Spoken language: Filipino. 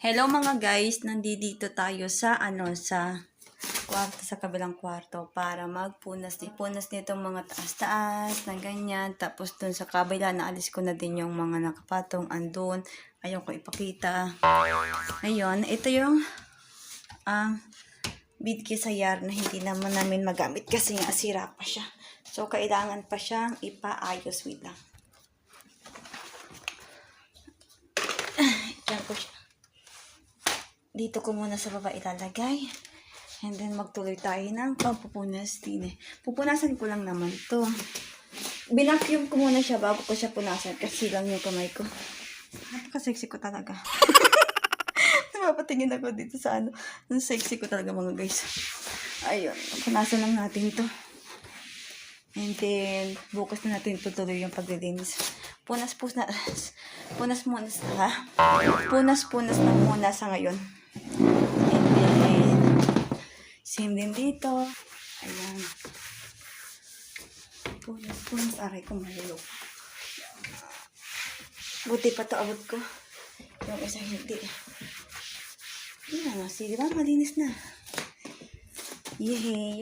Hello mga guys, nandito tayo sa ano sa kwarto sa kabilang kwarto para magpunas ni punas nitong mga taas-taas na ganyan. Tapos dun sa kabila naalis ko na din yung mga nakapatong andun. Ayaw ko ipakita. Ayun ito yung ang bidki sayar na hindi naman namin magamit kasi nga sira pa siya. So kailangan pa siyang ipaayos. Wait lang. Diyan ko siya dito ko muna sa baba ilalagay. And then magtuloy tayo ng pampupunas din eh. Pupunasan ko lang naman to. Binacuum ko muna siya bago ko siya punasan kasi lang yung kamay ko. Napaka-sexy ko talaga. Napapatingin ako dito sa ano. Ang sexy ko talaga mga guys. Ayun. Punasan lang natin to. And then, bukas na natin tutuloy yung paglilinis. Punas, punas, punas muna sa, punas, punas na muna sa ngayon. And then, same din dito. Ayan. Punas, punas, aray ko mahilo. Buti pa to abot ko. Yung isa hindi. Yan na nga, sige ba? Malinis na. Yehey.